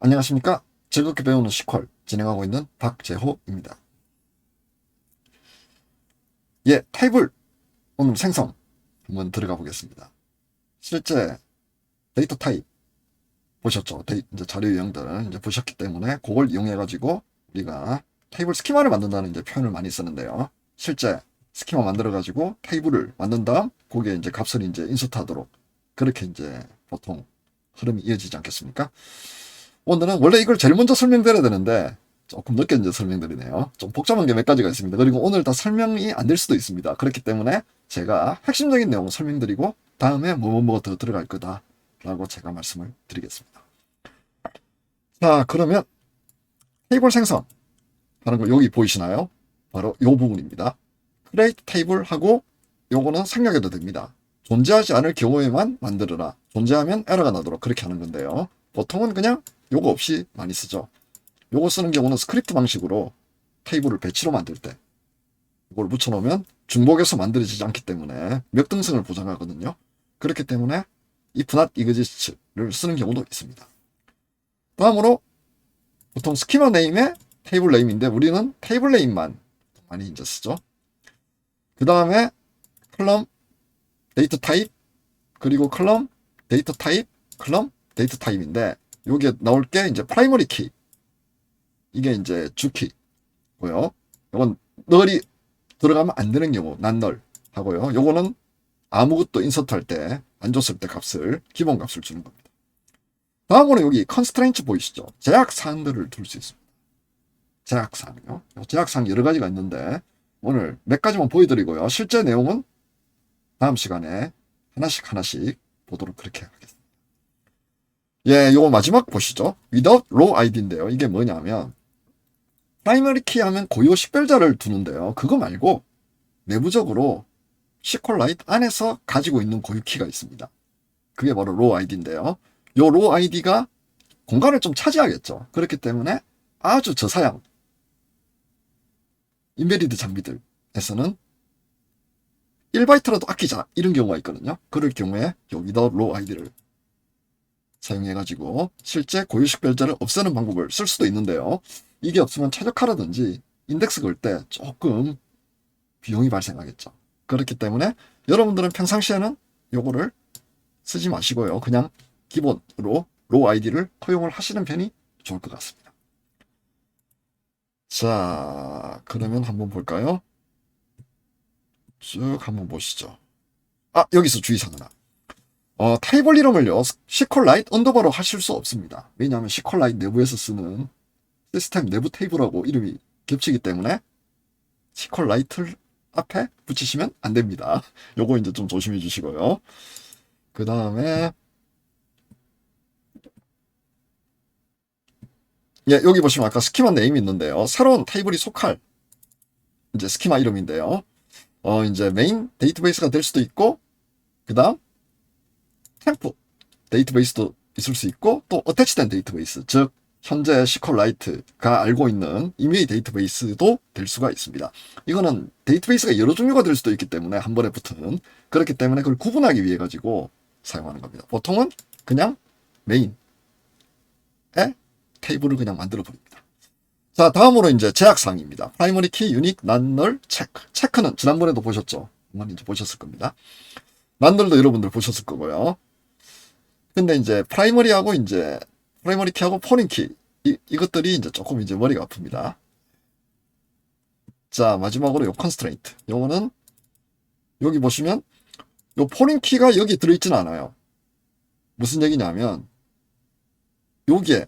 안녕하십니까. 즐겁게 배우는 시퀄 진행하고 있는 박재호입니다. 예, 타입을 오늘 생성 한번 들어가 보겠습니다. 실제 데이터 타입 보셨죠? 데이, 이제 자료 유형들 이제 보셨기 때문에 그걸 이용해 가지고 우리가 테이블 스키마를 만든다는 이제 표현을 많이 쓰는데요. 실제 스키마 만들어 가지고 테이블을 만든 다음 거기에 이제 값을 이제 인서트하도록 그렇게 이제 보통 흐름이 이어지지 않겠습니까? 오늘은 원래 이걸 제일 먼저 설명드려야 되는데 조금 늦게 이제 설명드리네요. 좀 복잡한 게 몇 가지가 있습니다. 그리고 오늘 다 설명이 안 될 수도 있습니다. 그렇기 때문에 제가 핵심적인 내용을 설명드리고 다음에 뭐뭐뭐 더 들어갈 거다라고 제가 말씀을 드리겠습니다. 자, 그러면 테이블 생성 하는 거 여기 보이시나요? 바로 이 부분입니다. create 테이블 하고 요거는 생략해도 됩니다. 존재하지 않을 경우에만 만들어라. 존재하면 에러가 나도록 그렇게 하는 건데요. 보통은 그냥 요거 없이 많이 쓰죠. 요거 쓰는 경우는 스크립트 방식으로 테이블을 배치로 만들 때 이걸 붙여놓으면 중복해서 만들어지지 않기 때문에 멱등성을 보장하거든요. 그렇기 때문에 if not exist를 쓰는 경우도 있습니다. 다음으로 보통 스키마 네임에 테이블 네임인데 우리는 테이블 네임만 많이 이제 쓰죠. 그 다음에 컬럼 데이터 타입 그리고 컬럼 데이터 타입 컬럼 데이터 타입인데 요게 나올 게 이제 프라이머리 키 이게 이제 주키고요. 요건 널이 들어가면 안 되는 경우 난널 하고요. 요거는 아무것도 인서트 할 때 안 줬을 때 값을 기본 값을 주는 겁니다. 다음으로 여기 컨스트레인트 보이시죠? 제약 사항들을 둘 수 있습니다. 제약 사항요. 제약 사항 여러 가지가 있는데 오늘 몇 가지만 보여드리고요. 실제 내용은 다음 시간에 하나씩 하나씩 보도록 그렇게 하겠습니다. 예, 요거 마지막 보시죠. without row id인데요. 이게 뭐냐면 프라이머리 키 하면 고유 식별자를 두는데요. 그거 말고 내부적으로 시퀄라이트 안에서 가지고 있는 고유 키가 있습니다. 그게 바로 row id인데요. 요 row id가 공간을 좀 차지하겠죠. 그렇기 때문에 아주 저사양 인베리드 장비들에서는 1바이트라도 아끼자 이런 경우가 있거든요. 그럴 경우에 요 without row id를 사용해가지고 실제 고유식 별자를 없애는 방법을 쓸 수도 있는데요. 이게 없으면 최적화라든지 인덱스 걸 때 조금 비용이 발생하겠죠. 그렇기 때문에 여러분들은 평상시에는 요거를 쓰지 마시고요. 그냥 기본으로 로우 아이디를 허용을 하시는 편이 좋을 것 같습니다. 자, 그러면 한번 볼까요? 쭉 한번 보시죠. 아, 여기서 주의사항 하나. 어, 타입을 이름을요, 시퀄라이트 언더바로 하실 수 없습니다. 왜냐하면 시퀄라이트 내부에서 쓰는 시스템 내부 테이블하고 이름이 겹치기 때문에 시퀄라이트를 앞에 붙이시면 안 됩니다. 요거 이제 좀 조심해 주시고요. 그 다음에, 예, 여기 보시면 아까 스키마 네임이 있는데요. 새로운 테이블이 속할 이제 스키마 이름인데요. 어, 이제 메인 데이터베이스가 될 수도 있고, 그 다음, 템프 데이터베이스도 있을 수 있고 또 어태치된 데이터베이스 즉 현재 시컬라이트가 알고 있는 이메일 데이터베이스도 될 수가 있습니다. 이거는 데이터베이스가 여러 종류가 될 수도 있기 때문에 한 번에 붙은 그렇기 때문에 그걸 구분하기 위해 가지고 사용하는 겁니다. 보통은 그냥 메인에 테이블을 그냥 만들어 버립니다. 자 다음으로 이제 제약사항입니다. 프라이머리 키 유닉 난널 체크 체크는 지난번에도 보셨죠? 이제 보셨을 겁니다. 난널도 여러분들 보셨을 거고요. 근데 이제 프라이머리하고 이제 프라이머리 키하고 포린 키 이, 이것들이 이제 조금 이제 머리가 아픕니다. 자 마지막으로 요 컨스트레인트 요거는 여기 보시면 요 포린 키가 여기 들어있지는 않아요. 무슨 얘기냐면 여기에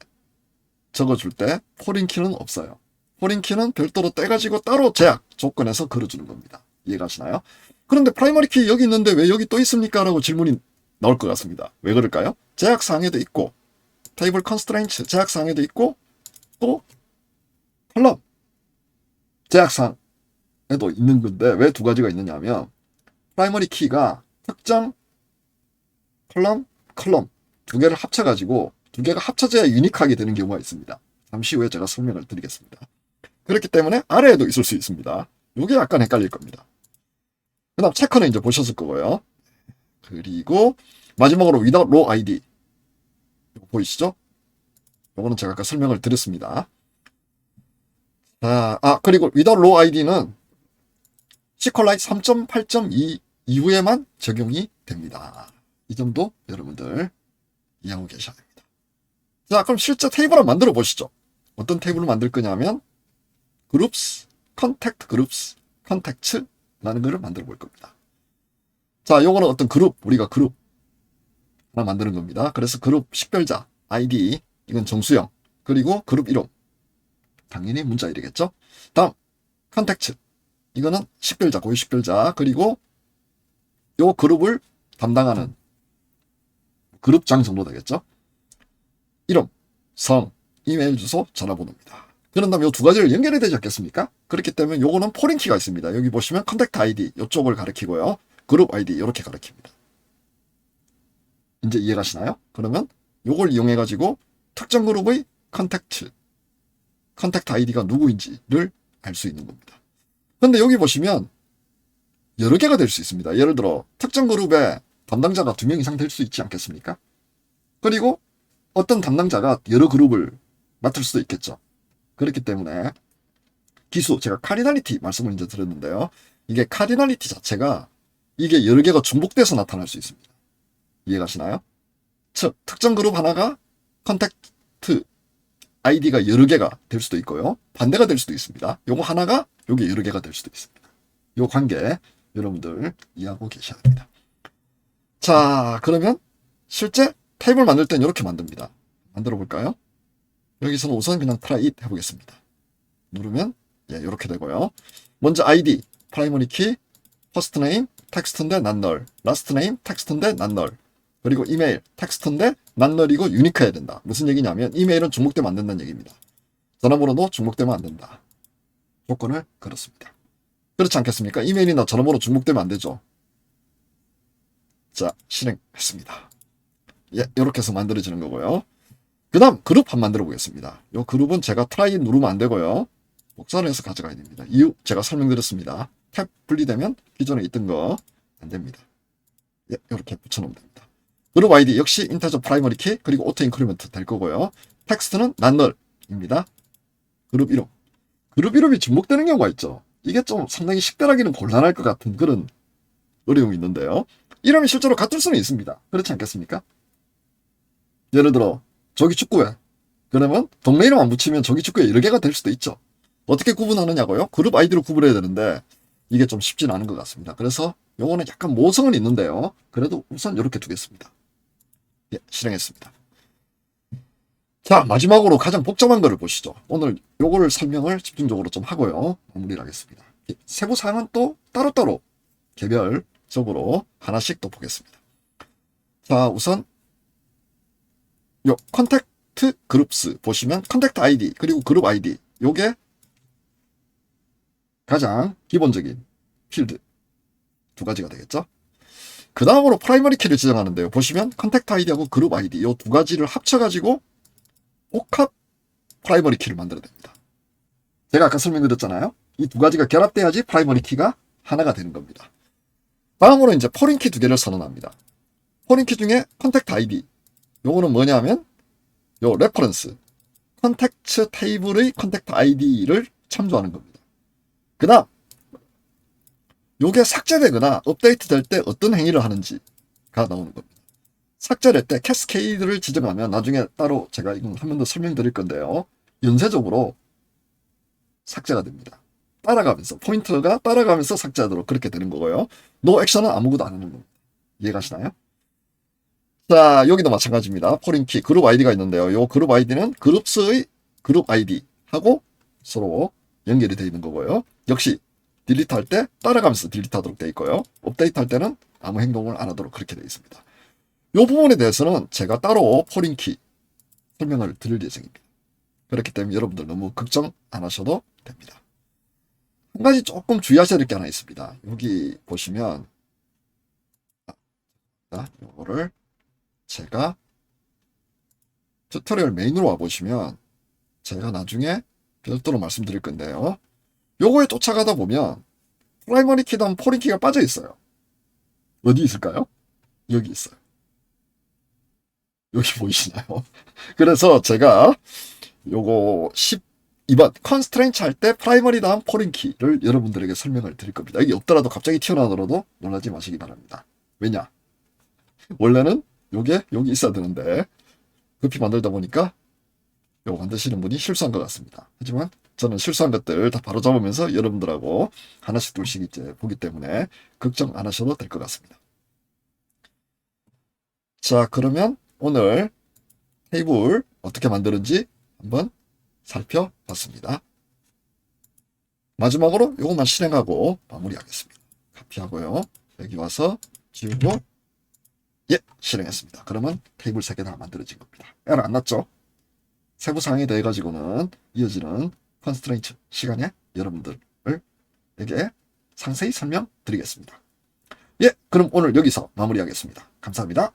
적어줄 때 포린 키는 없어요. 포린 키는 별도로 떼가지고 따로 제약 조건에서 걸어주는 겁니다. 이해가시나요? 그런데 프라이머리 키 여기 있는데 왜 여기 또 있습니까? 라고 질문이 나올 것 같습니다. 왜 그럴까요? 제약사항에도 있고 테이블 컨스트레인트 제약사항에도 있고 또 컬럼 제약사항에도 있는 건데 왜 두 가지가 있느냐면 프라이머리 키가 특정 컬럼 컬럼 두 개를 합쳐가지고 두 개가 합쳐져야 유니크하게 되는 경우가 있습니다. 잠시 후에 제가 설명을 드리겠습니다. 그렇기 때문에 아래에도 있을 수 있습니다. 이게 약간 헷갈릴 겁니다. 그 다음 체커는 이제 보셨을 거고요. 그리고 마지막으로 without row id 보이시죠? 요거는 제가 아까 설명을 드렸습니다. 자, 아, 그리고 without row id는 시컬라이트 3.8.2 이후에만 적용이 됩니다. 이 점도 여러분들 이해하고 계셔야 됩니다. 자, 그럼 실제 테이블을 한번 만들어 보시죠. 어떤 테이블을 만들 거냐면 groups, contact groups, contacts라는 것을 만들어 볼 겁니다. 자, 요거는 어떤 그룹, 우리가 그룹 하나 만드는 겁니다. 그래서 그룹 식별자, ID, 이건 정수형, 그리고 그룹 이름, 당연히 문자 이르겠죠. 다음, 컨택트, 이거는 식별자, 고유 식별자, 그리고 요 그룹을 담당하는 그룹장 정도 되겠죠. 이름, 성, 이메일 주소, 전화번호입니다. 그런 다음에 이 두 가지를 연결해야 되지 않겠습니까? 그렇기 때문에 요거는 포링키가 있습니다. 여기 보시면 컨택트 아이디 이쪽을 가리키고요. 그룹 아이디 이렇게 가리킵니다. 이제 이해가시나요? 그러면 요걸 이용해 가지고 특정 그룹의 컨택트 컨택트 아이디가 누구인지를 알 수 있는 겁니다. 근데 여기 보시면 여러 개가 될 수 있습니다. 예를 들어 특정 그룹에 담당자가 두 명 이상 될 수 있지 않겠습니까? 그리고 어떤 담당자가 여러 그룹을 맡을 수도 있겠죠. 그렇기 때문에 기수 제가 카리널리티 말씀을 이제 드렸는데요. 이게 카리널리티 자체가 이게 여러 개가 중복돼서 나타날 수 있습니다. 이해가시나요? 즉 특정 그룹 하나가 컨택트 아이디가 여러 개가 될 수도 있고요. 반대가 될 수도 있습니다. 요거 하나가 요게 여러 개가 될 수도 있습니다. 요 관계 여러분들 이해하고 계셔야 됩니다. 자, 그러면 실제 테이블 만들 땐 이렇게 만듭니다. 만들어 볼까요? 여기서는 우선 그냥 try it 해보겠습니다. 누르면 예, 이렇게 되고요. 먼저 ID, 프라이머리 키, 퍼스트 네임, 텍스트인데 null, 라스트 네임, 텍스트인데 null. 그리고 이메일, 텍스트인데 null이고 유니크해야 된다. 무슨 얘기냐면 이메일은 중복되면 안 된다는 얘기입니다. 전화번호도 중복되면 안 된다. 조건을 걸었습니다. 그렇지 않겠습니까? 이메일이나 전화번호 중복되면 안 되죠. 자, 실행했습니다. 예, 이렇게 해서 만들어지는 거고요. 그 다음 그룹 한 만들어 보겠습니다. 이 그룹은 제가 트라이 누르면 안 되고요. 복사를 해서 가져가야 됩니다. 이유 제가 설명드렸습니다. 탭 분리되면 기존에 있던 거 안 됩니다. 예, 이렇게 붙여놓으면 됩니다. 그룹 아이디 역시 인터저 프라이머리 키 그리고 오토 인크리먼트 될 거고요. 텍스트는 난널입니다. 그룹 이름. 그룹 이름이 중복되는 경우가 있죠. 이게 좀 상당히 식별하기는 곤란할 것 같은 그런 어려움이 있는데요. 이름이 실제로 같을 수는 있습니다. 그렇지 않겠습니까? 예를 들어 저기 축구회. 그러면 동네 이름 안 붙이면 저기 축구회 여러 개가 될 수도 있죠. 어떻게 구분하느냐고요? 그룹 아이디로 구분해야 되는데 이게 좀 쉽진 않은 것 같습니다. 그래서 요거는 약간 모성은 있는데요. 그래도 우선 이렇게 두겠습니다. 예, 실행했습니다. 자, 마지막으로 가장 복잡한 거를 보시죠. 오늘 요거를 설명을 집중적으로 좀 하고요. 마무리를 하겠습니다. 예, 세부 사항은 또 따로따로 개별적으로 하나씩 또 보겠습니다. 자, 우선 요 컨택트 그룹스 보시면 컨택트 아이디 그리고 그룹 아이디 요게 가장 기본적인 필드 두 가지가 되겠죠. 그 다음으로 프라이머리 키를 지정하는데요. 보시면 컨택트 아이디하고 그룹 아이디 요두 가지를 합쳐가지고 복합 프라이머리 키를 만들어야 됩니다. 제가 아까 설명드렸잖아요. 이 두 가지가 결합돼야지 프라이머리 키가 하나가 되는 겁니다. 다음으로 이제 포린 키 두 개를 선언합니다. 포린 키 중에 컨택트 아이디 요거는 뭐냐면 요 레퍼런스 컨택트 테이블의 컨택트 아이디를 참조하는 겁니다. 그 다음 요게 삭제되거나 업데이트 될 때 어떤 행위를 하는지가 나오는 겁니다. 삭제될 때 캐스케이드를 지정하면 나중에 따로 제가 이건 한 번 더 설명드릴 건데요. 연쇄적으로 삭제가 됩니다. 따라가면서 포인트가 따라가면서 삭제하도록 그렇게 되는 거고요. 노 액션은 아무것도 안 하는 겁니다. 이해가시나요? 자, 여기도 마찬가지입니다. 포린키 그룹 아이디가 있는데요. 요 그룹 아이디는 그룹스의 그룹 아이디하고 서로 연결이 되어 있는 거고요. 역시 딜리트 할 때 따라가면서 딜리트 하도록 되어 있고요. 업데이트 할 때는 아무 행동을 안 하도록 그렇게 되어 있습니다. 이 부분에 대해서는 제가 따로 포린키 설명을 드릴 예정입니다. 그렇기 때문에 여러분들 너무 걱정 안 하셔도 됩니다. 한 가지 조금 주의하셔야 될 게 하나 있습니다. 여기 보시면 자, 요거를 제가 튜토리얼 메인으로 와보시면 제가 나중에 별도로 말씀드릴 건데요. 요거에 쫓아가다 보면 프라이머리 키랑 포린 키가 빠져 있어요. 어디 있을까요? 여기 있어요. 여기 보이시나요? 그래서 제가 요거 12번 컨스트레인츠 할 때 프라이머리 다음 포린 키를 여러분들에게 설명을 드릴 겁니다. 이게 없더라도 갑자기 튀어나오더라도 놀라지 마시기 바랍니다. 왜냐? 원래는 요게 여기 있어야 되는데 급히 만들다 보니까 요거 만드시는 분이 실수한 것 같습니다. 하지만 저는 실수한 것들 다 바로 잡으면서 여러분들하고 하나씩 둘씩 이제 보기 때문에 걱정 안 하셔도 될 것 같습니다. 자, 그러면 오늘 테이블 어떻게 만드는지 한번 살펴봤습니다. 마지막으로 이것만 실행하고 마무리하겠습니다. 카피하고요. 여기 와서 지우고 예, 실행했습니다. 그러면 테이블 3개 다 만들어진 겁니다. 에러 안 났죠? 세부 사항에 대해 가지고는 이어지는 컨스트레인트 시간에 여러분들에게 상세히 설명드리겠습니다. 예, 그럼 오늘 여기서 마무리하겠습니다. 감사합니다.